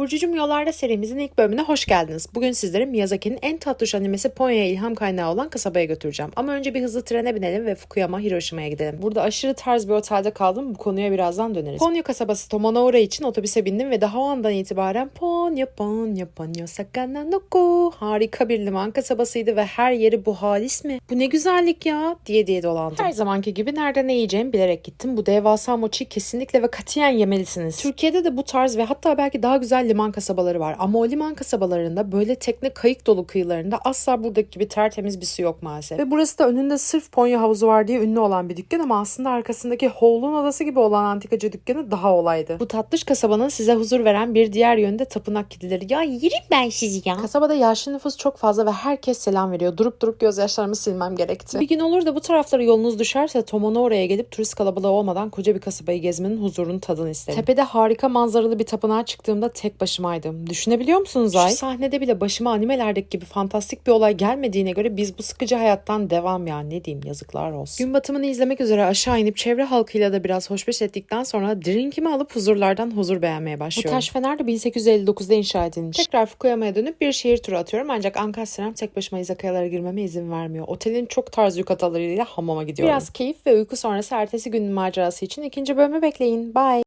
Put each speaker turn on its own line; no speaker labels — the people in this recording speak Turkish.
Burcucum Yollarda serimizin ilk bölümüne hoş geldiniz. Bugün sizleri Miyazaki'nin en tatlış animesi Ponya'ya ilham kaynağı olan kasabaya götüreceğim. Ama önce bir hızlı trene binelim ve Fukuyama Hiroşima'ya gidelim. Burada aşırı tarz bir otelde kaldım. Bu konuya birazdan döneriz. Ponya kasabası Tomonoura için otobüse bindim ve daha o andan itibaren Ponya Ponya Ponya Sakana Noko harika bir liman kasabasıydı ve her yeri bu halis mi? Bu ne güzellik ya diye diye dolandım. Her zamanki gibi nerede ne yiyeceğimi bilerek gittim. Bu devasa mochi kesinlikle ve katiyen yemelisiniz. Türkiye'de de bu tarz ve hatta belki daha güzel liman kasabaları var. Ama o liman kasabalarında böyle tekne kayık dolu kıyılarında asla buradaki gibi tertemiz bir su yok maalesef. Ve burası da önünde sırf Ponya havuzu var diye ünlü olan bir dükkan ama aslında arkasındaki Howl'un odası gibi olan antikacı dükkanı daha olaydı. Bu tatlış kasabanın size huzur veren bir diğer yönü de tapınak kedileri. Ya yerim ben sizi ya. Kasabada yaşlı nüfus çok fazla ve herkes selam veriyor. Durup durup gözyaşlarımı silmem gerekti. Bir gün olur da bu taraflara yolunuz düşerse Tomono oraya gelip turist kalabalığı olmadan koca bir kasabayı gezmenin huzurunu tadını isterim. Tepede harika manzaralı bir tapınağa çıktığımda tek başımaydım. Düşünebiliyor musunuz Ay? Şu sahnede bile başıma animelerdeki gibi fantastik bir olay gelmediğine göre biz bu sıkıcı hayattan devam ya ne diyeyim yazıklar olsun. Gün batımını izlemek üzere aşağı inip çevre halkıyla da biraz hoşbeş ettikten sonra drinkimi alıp huzurlardan huzur beğenmeye başlıyorum. Bu taş fener de 1859'da inşa edilmiş. Tekrar Fukuyama'ya dönüp bir şehir turu atıyorum ancak Ankara tek başıma izakayalara girmeme izin vermiyor. Otelin çok tarz yukatalarıyla hamama gidiyorum. Biraz keyif ve uyku sonrası ertesi günün macerası için ikinci bölümü bekleyin. Bye.